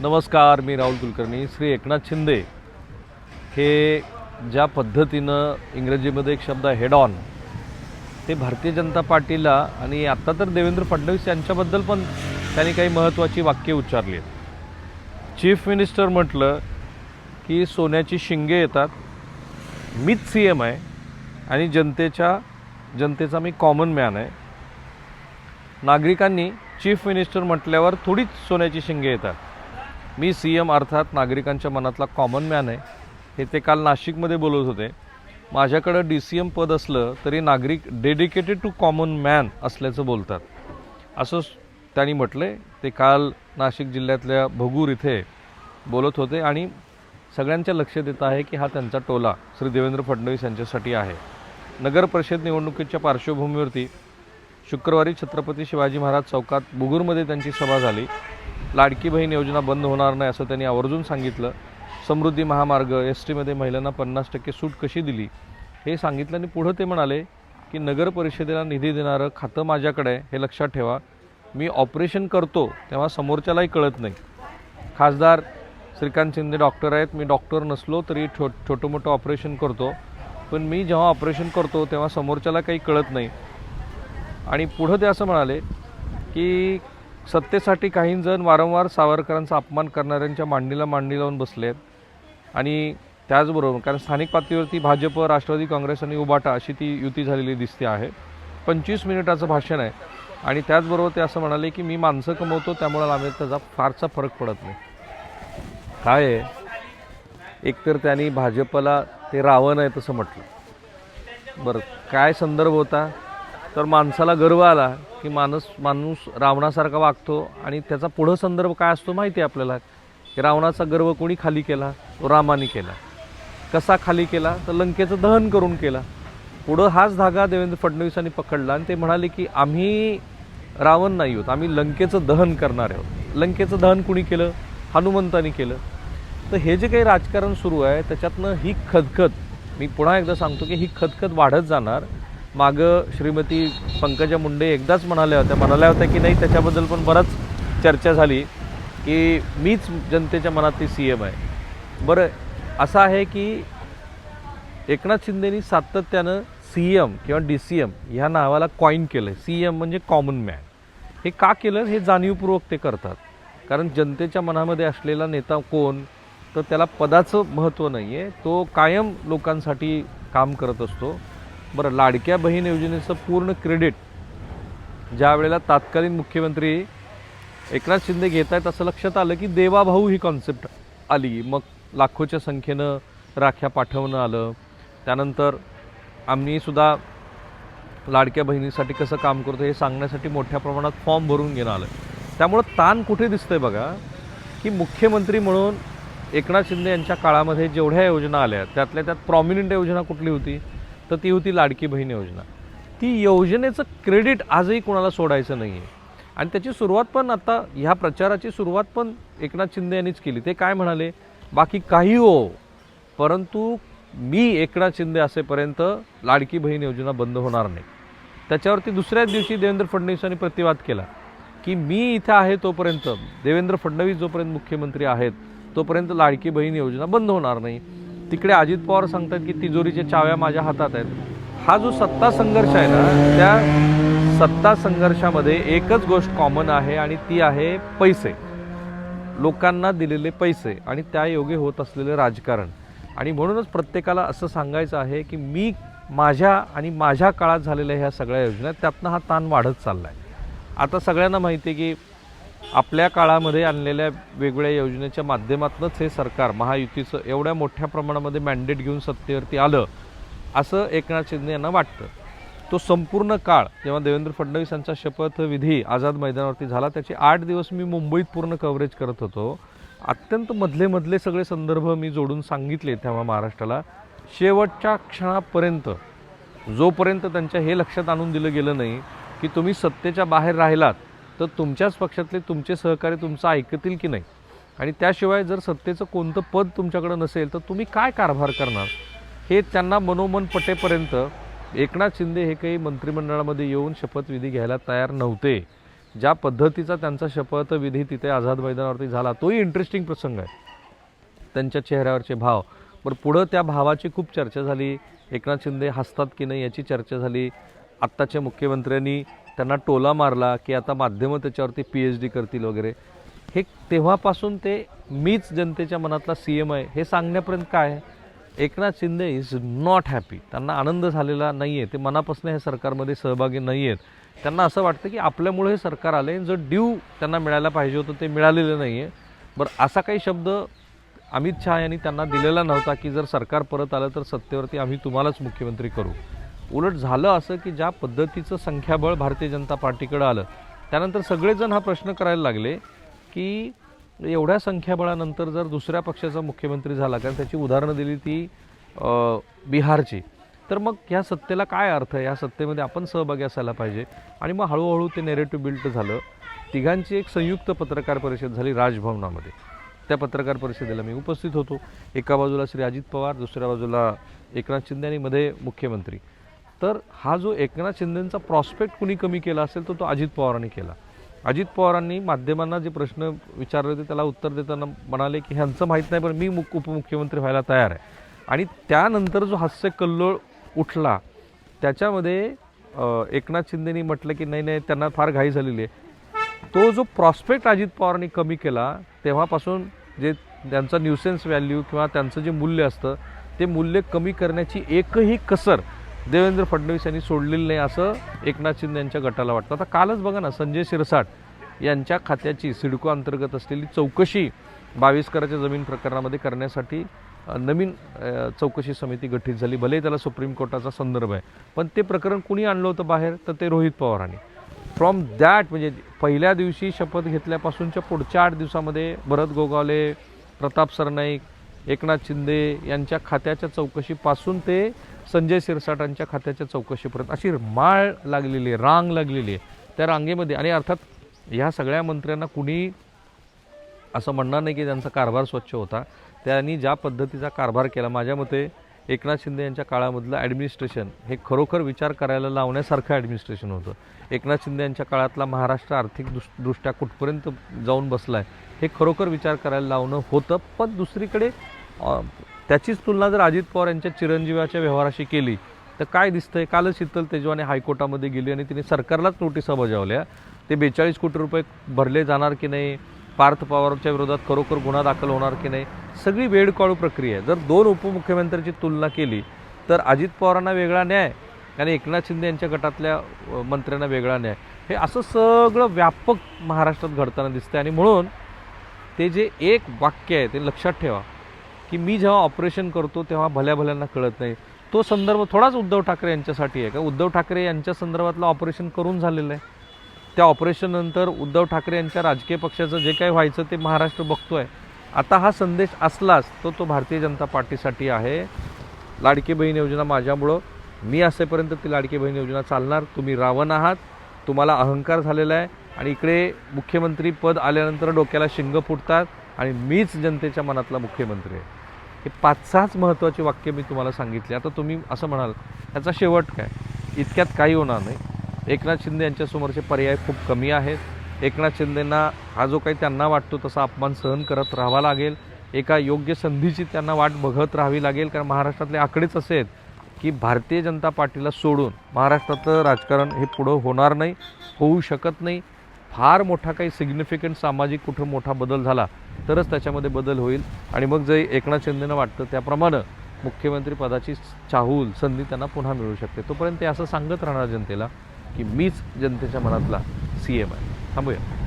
नमस्कार मी राहुल कुलकर्णी श्री एकनाथ शिंदे. हे ज्या पद्धतीनं इंग्रजीमध्ये एक शब्द आहे हेड ऑन ते भारतीय जनता पार्टीला आणि आत्ता तर देवेंद्र फडणवीस यांच्याबद्दल पण त्यांनी काही महत्त्वाची वाक्ये उच्चारली. आहेत चीफ मिनिस्टर म्हटलं की सोन्याची शिंगे येतात. मीच सी एम आहे आणि जनतेच्या जनतेचा मी कॉमन मॅन आहे. नागरिकांनी चीफ मिनिस्टर म्हटल्यावर थोडीच सोन्याची शिंगे येतात. मी सी एम अर्थात नागरिकांच्या मनातला कॉमन मॅन आहे हे ते काल नाशिकमध्ये बोलत होते. माझ्याकडं डी सी एम पद असलं तरी नागरिक डेडिकेटेड टू कॉमन मॅन असल्याचं बोलतात. असं त्यांनी म्हटले ते काल नाशिक जिल्ह्यातल्या भगूर इथे बोलत होते आणि सगळ्यांच्या लक्षात येत आहे की हा त्यांचा टोला श्री देवेंद्र फडणवीस यांच्यासाठी आहे. नगर परिषद निवडणुकीच्या पार्श्वभूमीवरती शुक्रवारी छत्रपती शिवाजी महाराज चौकात बुगूरमध्ये त्यांची सभा झाली. लाडकी बहीण योजना बंद होणार नाही असं त्यांनी आवर्जून सांगितलं. समृद्धी महामार्ग एस टीमध्ये महिलांना पन्नास टक्के सूट कशी दिली? हे सांगितलं आणि पुढं ते म्हणाले की नगर परिषदेला निधी देणारं खातं माझ्याकडे आहे हे लक्षात ठेवा. मी ऑपरेशन करतो तेव्हा समोरच्यालाही कळत नाही. खासदार श्रीकांत शिंदे डॉक्टर आहेत मी डॉक्टर नसलो तरी छो छोटं मोठं ऑपरेशन करतो. पण मी जेव्हा ऑपरेशन करतो तेव्हा समोरच्याला काही कळत नाही. आणि पुढं ते असं म्हणाले की सत्तेसाठी काही जण वारंवार सावरकरांचा अपमान करणाऱ्यांच्या मांडणीला मांडणी लावून बसले आहेत आणि त्याचबरोबर कारण स्थानिक पातळीवरती भाजप राष्ट्रवादी काँग्रेस आणि उबाटा अशी ती युती झालेली दिसते आहे. पंचवीस मिनिटाचं भाषण आहे. आणि त्याचबरोबर ते असं म्हणाले की मी माणसं कमवतो त्यामुळे आम्ही त्याचा फारसा फरक पडत नाही. काय आहे? एकतर त्यांनी भाजपला ते रावण आहे तसं म्हटलं. बरं काय संदर्भ होता? तर माणसाला गर्व आला की माणूस माणूस रावणासारखा वागतो आणि त्याचा पुढं संदर्भ काय असतो माहिती आहे आपल्याला? की रावणाचा गर्व कोणी खाली केला? तो रामाने केला. कसा खाली केला? तर लंकेचं दहन करून केला. पुढं हाच धागा देवेंद्र फडणवीसांनी पकडला आणि ते म्हणाले की आम्ही रावण नाही आहोत आम्ही लंकेचं दहन करणार आहोत. लंकेचं दहन कुणी केलं? हनुमंतानी केलं. तर हे जे काही राजकारण सुरू आहे त्याच्यातनं ही खदखद मी पुन्हा एकदा सांगतो की ही खदखद वाढत जाणार. मागं श्रीमती पंकजा मुंडे एकदाच म्हणाल्या होत्या म्हणाल्या होत्या की नाही त्याच्याबद्दल पण बराच चर्चा झाली की मीच जनतेच्या मनातली सी एम आहे. बरं असं आहे की एकनाथ शिंदेनी सातत्यानं सी एम किंवा डी सी एम ह्या नावाला कॉईन केलं आहे सी एम म्हणजे कॉमन मॅन हे का केलं? हे जाणीवपूर्वक ते करतात. कारण जनतेच्या मनामध्ये असलेला नेता कोण? तर त्याला पदाचं महत्त्व नाही आहे तो कायम लोकांसाठी काम करत असतो. बरं लाडक्या बहीण योजनेचं पूर्ण क्रेडिट ज्या वेळेला तात्कालीन मुख्यमंत्री एकनाथ शिंदे घेत आहेत असं लक्षात आलं की देवाभाऊ ही कॉन्सेप्ट आली. मग लाखोच्या संख्येनं राख्या पाठवणं आलं. त्यानंतर आम्हीसुद्धा लाडक्या बहिणीसाठी कसं काम करतो हे सांगण्यासाठी मोठ्या प्रमाणात फॉर्म भरून घेणं आलं. त्यामुळं ताण कुठे दिसतंय बघा की मुख्यमंत्री म्हणून एकनाथ शिंदे यांच्या काळामध्ये जेवढ्या योजना आल्या त्यातल्या त्यात प्रॉमिनंट योजना कुठली होती? तर ती होती लाडकी बहीण योजना. ती योजनेचं क्रेडिट आजही कोणाला सोडायचं नाही आहे आणि त्याची सुरुवात पण आता ह्या प्रचाराची सुरुवात पण एकनाथ शिंदे यांनीच केली. ते काय म्हणाले? बाकी काही हो परंतु मी एकनाथ शिंदे असेपर्यंत लाडकी बहीण योजना बंद होणार नाही. त्याच्यावरती दुसऱ्याच दिवशी देवेंद्र फडणवीसांनी प्रतिवाद केला की मी इथे आहे तोपर्यंत देवेंद्र फडणवीस जोपर्यंत मुख्यमंत्री आहेत तोपर्यंत लाडकी बहीण योजना बंद होणार नाही. तिकडे अजित पवार सांगतात की तिजोरीच्या चाव्या माझ्या हातात आहेत. हा जो सत्ता संघर्ष आहे ना त्या सत्ता संघर्षामध्ये एकच गोष्ट कॉमन आहे आणि ती आहे पैसे. लोकांना दिलेले पैसे आणि त्या योगे होत असलेलं राजकारण. आणि म्हणूनच प्रत्येकाला असं सांगायचं आहे की मी माझ्या आणि माझ्या काळात झालेल्या ह्या सगळ्या योजना त्यातनं हा ताण वाढत चालला आहे आता सगळ्यांना माहिती आहे की आपल्या काळामध्ये आणलेल्या वेगवेगळ्या योजनेच्या माध्यमातूनच हे सरकार महायुतीचं एवढ्या मोठ्या प्रमाणामध्ये मॅन्डेट घेऊन सत्तेवरती आलं असं एकनाथ शिंदे यांना वाटतं. तो संपूर्ण काळ जेव्हा देवेंद्र फडणवीस यांचा शपथविधी आझाद मैदानावरती झाला त्याचे आठ दिवस मी मुंबईत पूर्ण कव्हरेज करत होतो. अत्यंत मधले मधले सगळे संदर्भ मी जोडून सांगितले तेव्हा महाराष्ट्राला. शेवटच्या क्षणापर्यंत जोपर्यंत त्यांच्या हे लक्षात आणून दिलं गेलं नाही की तुम्ही सत्तेच्या बाहेर राहिलात तर तुमच्याच पक्षातले तुमचे सहकारी तुमचं ऐकतील की नाही? आणि त्याशिवाय जर सत्तेचं कोणतं पद तुमच्याकडं नसेल तर तुम्ही काय कारभार करणार? हे त्यांना मनोमन पटेपर्यंत एकनाथ शिंदे हे काही मंत्रिमंडळामध्ये येऊन शपथविधी घ्यायला तयार नव्हते. ज्या पद्धतीचा त्यांचा शपथविधी तिथे आझाद मैदानावरती झाला तोही इंटरेस्टिंग प्रसंग आहे. त्यांच्या चेहऱ्यावरचे भाव. पण पुढं त्या भावाची खूप चर्चा झाली. एकनाथ शिंदे हसतात की नाही याची चर्चा झाली. आत्ताच्या मुख्यमंत्र्यांनी त्यांना टोला मारला की आता माध्यमं त्याच्यावरती पी एच डी करतील वगैरे. हे तेव्हापासून ते मीच जनतेच्या मनातला सी एम आहे हे सांगण्यापर्यंत काय आहे? Eknath Shinde is not happy त्यांना आनंद झालेला नाही आहे ते मनापासून हे सरकारमध्ये सहभागी नाही आहेत त्यांना असं वाटतं की आपल्यामुळे हे सरकार आले जो ड्यू त्यांना मिळायला पाहिजे होतं ते मिळालेलं नाही आहे बरं असा काही शब्द अमित शहा यांनी त्यांना दिलेला नव्हता की जर सरकार परत आलं तर सत्तेवरती आम्ही तुम्हालाच मुख्यमंत्री करू. उलट झालं असं की ज्या पद्धतीचं संख्याबळ भारतीय जनता पार्टीकडं आलं त्यानंतर सगळेजण हा प्रश्न करायला लागले की एवढ्या संख्याबळानंतर जर दुसऱ्या पक्षाचा मुख्यमंत्री झाला कारण त्याची उदाहरणं दिली ती बिहारची तर मग ह्या सत्तेला काय अर्थ आहे? ह्या सत्तेमध्ये आपण सहभागी असायला पाहिजे. आणि मग हळूहळू ते नेरेटिव्ह बिल्ट झालं. तिघांची एक संयुक्त पत्रकार परिषद झाली राजभवनामध्ये. त्या पत्रकार परिषदेला मी उपस्थित होतो. एका बाजूला श्री अजित पवार दुसऱ्या बाजूला एकनाथ शिंदे आणि मध्ये मुख्यमंत्री. तर हा जो एकनाथ शिंदेंचा प्रॉस्पेक्ट कुणी कमी केला असेल तर तो अजित पवारांनी केला. अजित पवारांनी माध्यमांना जे प्रश्न विचारले होते त्याला उत्तर देताना म्हणाले की ह्यांचं माहीत नाही पण मी मुख उपमुख्यमंत्री व्हायला तयार आहे. आणि त्यानंतर जो हास्य कल्लोळ उठला त्याच्यामध्ये एकनाथ शिंदेनी म्हटलं की नाही नाही त्यांना फार घाई झालेली आहे. तो जो प्रॉस्पेक्ट अजित पवारांनी कमी केला तेव्हापासून जे त्यांचा न्यूसेन्स व्हॅल्यू किंवा त्यांचं जे मूल्य असतं ते मूल्य कमी करण्याची एकही कसर देवेंद्र फडणवीस यांनी सोडलेलं नाही असं एकनाथ शिंदे यांच्या गटाला वाटतं. आता कालच बघा ना संजय शिरसाट यांच्या खात्याची सिडको अंतर्गत असलेली चौकशी बावीस कराच्या जमीन प्रकरणामध्ये करण्यासाठी नवीन चौकशी समिती गठीत झाली. भले त्याला सुप्रीम कोर्टाचा संदर्भ आहे. पण ते प्रकरण कुणी आणलं होतं बाहेर? तर ते रोहित पवारांनी. फ्रॉम दॅट म्हणजे पहिल्या दिवशी शपथ घेतल्यापासूनच्या पुढच्या आठ दिवसामध्ये भरत गोगावले प्रताप सरनाईक एकनाथ शिंदे यांच्या खात्याच्या चौकशीपासून ते संजय शिरसाटांच्या खात्याच्या चौकशीपर्यंत. अशी माळ लागलेली आहे रांग लागलेली आहे. त्या रांगेमध्ये आणि अर्थात ह्या सगळ्या मंत्र्यांना कुणी असं म्हणणार नाही की त्यांचा कारभार स्वच्छ होता. त्यांनी ज्या पद्धतीचा कारभार केला माझ्या मते एकनाथ शिंदे यांच्या काळामधलं ॲडमिनिस्ट्रेशन हे खरोखर विचार करायला लावण्यासारखं ॲडमिनिस्ट्रेशन होतं. एकनाथ शिंदे यांच्या काळातला महाराष्ट्र आर्थिक दुस दृष्ट्या कुठपर्यंत जाऊन बसला आहे हे खरोखर विचार करायला लावणं होतं. पण दुसरीकडे त्याचीच तुलना जर अजित पवार यांच्या चिरंजीवाच्या व्यवहाराशी केली तर काय दिसतंय? कालच शीतल तेजवाने हायकोर्टामध्ये गेली आणि तिने सरकारलाच नोटिसा बजावल्या. ते बेचाळीस कोटी रुपये भरले जाणार की नाही? पार्थ पवारच्या विरोधात खरोखर गुन्हा दाखल होणार की नाही सगळी वेळकाळू प्रक्रिया आहे. जर दोन उपमुख्यमंत्र्यांची तुलना केली तर अजित पवारांना वेगळा न्याय आणि एकनाथ शिंदे यांच्या गटातल्या मंत्र्यांना वेगळा न्याय. हे असं सगळं व्यापक महाराष्ट्रात घडताना दिसतं आणि म्हणून ते जे एक वाक्य आहे ते लक्षात ठेवा की मी जेव्हा ऑपरेशन करतो तेव्हा भल्या भल्यांना कळत नाही. तो संदर्भ थोडाच उद्धव ठाकरे यांच्यासाठी आहे का? उद्धव ठाकरे यांच्या संदर्भातलं ऑपरेशन करून झालेलं आहे. त्या ऑपरेशननंतर उद्धव ठाकरे यांच्या राजकीय पक्षाचं जे काही व्हायचं ते महाराष्ट्र बघतोय. आता हा संदेश असलाच तो तो भारतीय जनता पार्टीसाठी आहे. लाडकी बहीण योजना माझ्यामुळं मी असेपर्यंत ती लाडकी बहीण योजना चालणार. तुम्ही रावण आहात तुम्हाला अहंकार झालेला आहे आणि इकडे मुख्यमंत्री पद आल्यानंतर डोक्याला शिंग फुटतात आणि मीच जनतेच्या मनातला मुख्यमंत्री आहे. हे पाच सहाच महत्त्वाची वाक्य मी तुम्हाला सांगितली. आता तुम्ही असं म्हणाल याचा शेवट काय? इतक्यात काही होणार नाही. एकनाथ शिंदे यांच्यासमोरचे पर्याय खूप कमी आहेत. एकनाथ शिंदेंना हा जो काही त्यांना वाटतो तसा अपमान सहन करत राहावा लागेल. एका योग्य संधीची त्यांना वाट बघत राहावी लागेल. कारण महाराष्ट्रातले आकडेच असे आहेत की भारतीय जनता पार्टीला सोडून महाराष्ट्रातलं राजकारण हे पुढं होणार नाही होऊ शकत नाही. फार मोठा काही सिग्निफिकंट सामाजिक कुठं मोठा बदल झाला तरच त्याच्यामध्ये बदल होईल. आणि मग जे एकनाथ शिंदेनं वाटतं त्याप्रमाणे मुख्यमंत्री पदाची चाहूल संधी त्यांना पुन्हा मिळू शकते. तोपर्यंत ते असं सांगत राहणार जनतेला. की मीच जनतेच्या मनातला सी एम आहे. थांबूया.